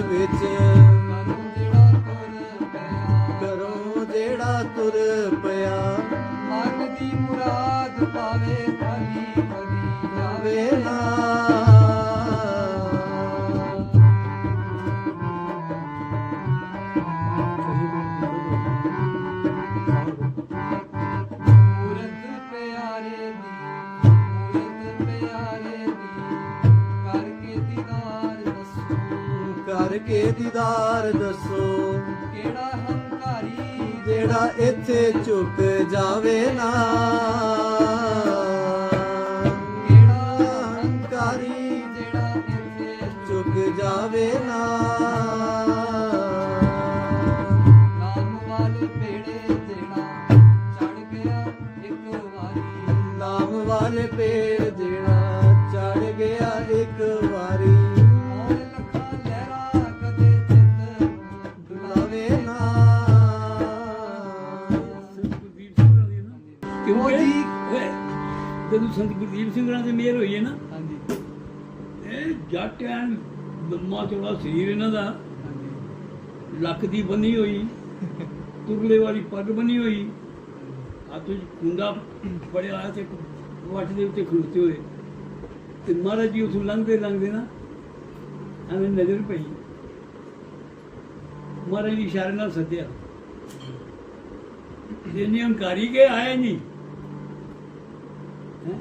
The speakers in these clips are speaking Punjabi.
ਵਿੱਚ ਕਰੋ ਜਿਹੜਾ ਤੁਰ ਪਿਆ। ਕਰੋ ਜਿਹੜਾ ਤੁਰ ਪਿਆ ਮਨ ਦੀ ਮੁਰਾਦ ਪਾਵੇ ਖਾਲੀ ਕਦੀ ਜਾਵੇ ਕਰਕੇ ਦੀਦਾਰ ਦੱਸੋ। ਕਿਹੜਾ ਹੰਕਾਰੀ ਜਿਹੜਾ ਇੱਥੇ ਝੁਕ ਜਾਵੇ ਨਾ। ਕਿਹੜਾ ਹੰਕਾਰੀ ਜਿਹੜਾ ਇੱਥੇ ਝੁਕ ਜਾਵੇ ਨਾ। ਨਾਮ ਵਾਲੇ ਜਿਹੜਾ ਚੜ ਗਿਆ ਇੱਕ ਵਾਰੀ। ਨਾਮ ਵਾਲੇ ਪੇੜ ਜਿਹੜਾ ਚੜ ਗਿਆ ਇੱਕ ਵਾਰੀ। ਕਿਉਂ ਜੀ? ਜਦੋਂ ਸੰਤ ਗੁਰਦੀਪ ਸਿੰਘ ਹੋਰਾਂ ਦੀ ਮੇਰ ਹੋਈ ਹੈ ਨਾ ਹਾਂਜੀ। ਇਹ ਜੱਟ ਐਨ ਲੰਮਾ ਚੌੜਾ ਸਰੀਰ ਇਹਨਾਂ ਦਾ। ਲੱਕ ਦੀ ਬੰਨੀ ਹੋਈ ਤੁਰਲੇ ਵਾਲੀ ਪੱਗ ਬੰਨੀ ਹੋਈ ਹੱਥ ਵਿੱਚ ਕੁੰਡਾ ਫੜਿਆ ਹੋਇਆ ਤੇ ਵੱਟ ਦੇ ਉੱਤੇ ਖਲੋਤੇ ਹੋਏ। ਤੇ ਮਹਾਰਾਜ ਜੀ ਉਥੋਂ ਲੰਘਦੇ ਲੰਘਦੇ ਨਾ ਐਵੇਂ ਨਜ਼ਰ ਪਈ। ਮਹਾਰਾਜ ਨੇ ਇਸ਼ਾਰੇ ਨਾਲ ਸੱਦਿਆ। ਜਿੰਨੀ ਹੰਕਾਰੀ ਕੇ ਆਏ ਨਹੀਂ ਹੈ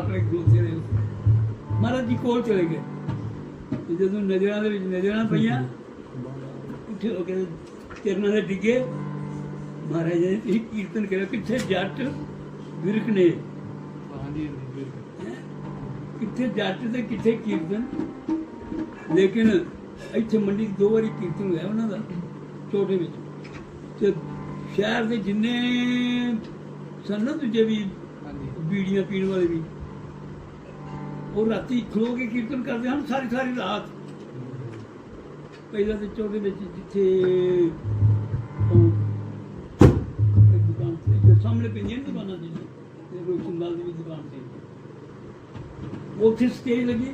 ਖਲੋਤੇ ਰਹੇ ਮਹਾਰਾਜ ਜੀ ਕੋਲ ਚਲੇ ਗਏ। ਤੇ ਜਦੋਂ ਨਜ਼ਰਾਂ ਦੇ ਵਿੱਚ ਨਜ਼ਰਾਂ ਪਈਆਂ ਉੱਥੇ ਹੋ ਕੇ ਚਰਨਾਂ ਦੇ ਡਿੱਗੇ। ਮਹਾਰਾਜ ਜੀ ਇਹ ਕੀਰਤਨ ਕਰਿਆ ਕਿੱਥੇ ਜੱਟ ਵਿਰਕ ਨੇ? ਹਾਂਜੀ? ਕਿੱਥੇ ਜੱਟ ਤੇ ਕਿੱਥੇ ਕੀਰਤਨ? ਲੇਕਿਨ ਇੱਥੇ ਮੰਡੀ ਦੋ ਵਾਰੀ ਕੀਰਤਨ ਹੋਇਆ ਉਹਨਾਂ ਦਾ ਛੋਟੇ ਵਿੱਚ। ਤੇ ਸ਼ਹਿਰ ਦੇ ਜਿੰਨੇ ਸਨ ਨਾ ਦੂਜੇ ਵੀ ਬੀੜੀਆਂ ਪੀਣ ਵਾਲੇ ਵੀ ਉਹ ਰਾਤੀ ਖਲੋ ਕੇ ਕੀਰਤਨ ਕਰਦੇ ਹਨ, ਸਾਰੀ ਸਾਰੀ ਰਾਤ। ਪਹਿਲਾਂ ਤੇ ਚੌਕੇ ਵਿੱਚ ਜਿੱਥੇ ਇੱਕ ਦੁਕਾਨ ਸੀ ਜੋ ਸਾਹਮਣੇ ਪੈਂਦੀਆਂ ਨੇ ਦੁਕਾਨਾਂ ਜੀ ਤੇ ਰੋਸ਼ਨ ਦੀ ਵੀ ਦੁਕਾਨ ਸੀ ਉੱਥੇ ਸਟੇਜ ਲੱਗੀ,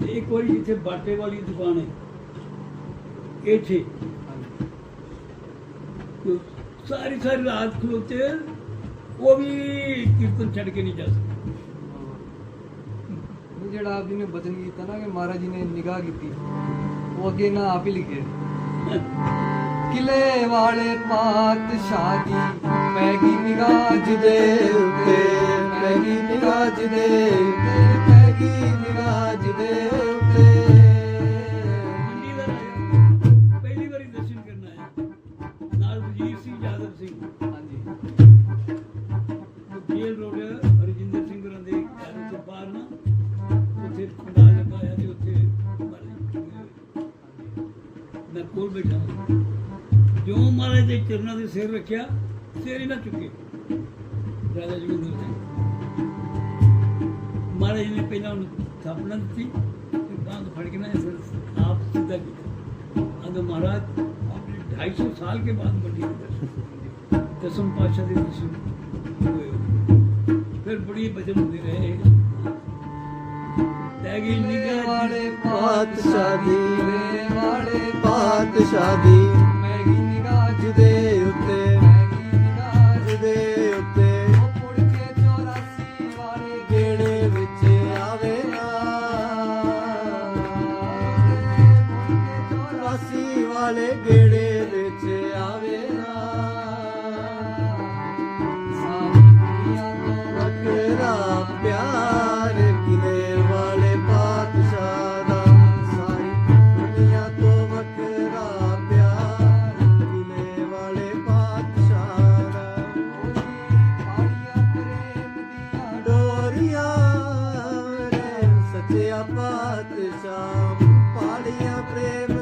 ਤੇ ਇੱਕ ਵਾਰੀ ਜਿੱਥੇ ਬਾਟੇ ਵਾਲੀ ਦੁਕਾਨ ਹੈ। ਇੱਥੇ। ਸਾਰੀ ਸਾਰੀ ਰਾਤ ਖਲੋਤੇ ਉਹ ਵੀ ਕੀਰਤਨ ਛੱਡ ਕੇ ਨਹੀਂ ਜਾ ਸਕਦੇ। ਜਿਹੜਾ ਆਪ ਜੀ ਨੇ ਬਚਨ ਕੀਤਾ ਨਾ ਕਿ ਮਹਾਰਾਜ ਜੀ ਨੇ ਨਿਗਾਹ ਕੀਤੀ। ਉਹ ਅੱਗੇ ਨਾ ਆਪ ਹੀ ਲਿਖੇ। ਕਿਲੇ ਵਾਲੇ ਪਾਤਸ਼ਾਹ ਦੀ ਮੈਗੀ ਨਿਗਾਹ ਜਿਹਦੇ ਉੱਤੇ ਮੈਗੀ ਨਿਗਾਹ ਜਿਹਦੇ ਉੱਤੇ ਮੈਗੀ ਨਿਗਾਹ ਜਿਹਦੇ ਉੱਤੇ। ਪਹਿਲੀ ਵਾਰੀ ਦਰਸ਼ਨ ਕਰਨ ਆਇਆ। ਨਾਲ ਵਜ਼ੀਰ ਸਿੰਘ ਯਾਦਵ ਸਿੰਘ। ਹਾਂਜੀ। ਜੇਲ ਰੋਡ ਬੈਠਾ। ਜੋ ਮਹਾਰਾਜ ਦੇ ਚਰਨਾਂ ਦੇ ਸਿਰ ਰੱਖਿਆ, ਸਿਰ ਹੀ ਨਾ ਚੁੱਕੇ। ਰਾਜਾ ਜੋਗਿੰਦਰ ਸਿੰਘ ਮਹਾਰਾਜ ਨੇ ਪਹਿਲਾਂ ਉਹਨੂੰ ਥਾਪਣਾ ਦਿੱਤੀ ਤੇ ਬਾਂਹ ਫੜ ਕੇ ਨਾ ਸਿਰ ਆਪ ਸਿੱਧਾ ਕੀਤਾ। ਅੰਦਰ ਮਹਾਰਾਜ, ਆਪਣੇ 250 ਸਾਲ ਕੇ ਬਾਅਦ ਵੱਡੀ ਦਰਸ਼ਨ ਦਸਮ ਪਾਤਸ਼ਾਹ ਦੇ ਦਰਸ਼ਨ ਫਿਰ ਬੜੀ ਬਚਨ ਹੁੰਦੇ ਰਹੇ। ਲੈ ਗਈ ਨਿਗਾਹ ਵਾਲੇ ਪਾਤਸ਼ਾਹ ਦੀ ਵੇ ਵਾਲੇ ਪਾਤਸ਼ਾਹ ਦੀ ਉੱਤੇ। ਮਹਿੰਗੀ ਨਿਗਾਹ ਜਿਹਦੇ ਉੱਤੇ। ਉਹ ਮੁੜ ਵਾਲੇ ਗੇੜੇ ਵਿੱਚ ਆਵੇ ਨਾ। ਮੁੜ ਵਾਲੇ ਗੇੜੇ ਵਿੱਚ ਤੇ ਆਪਾਤ ਪਾੜੀਆਂ ਪ੍ਰੇਮ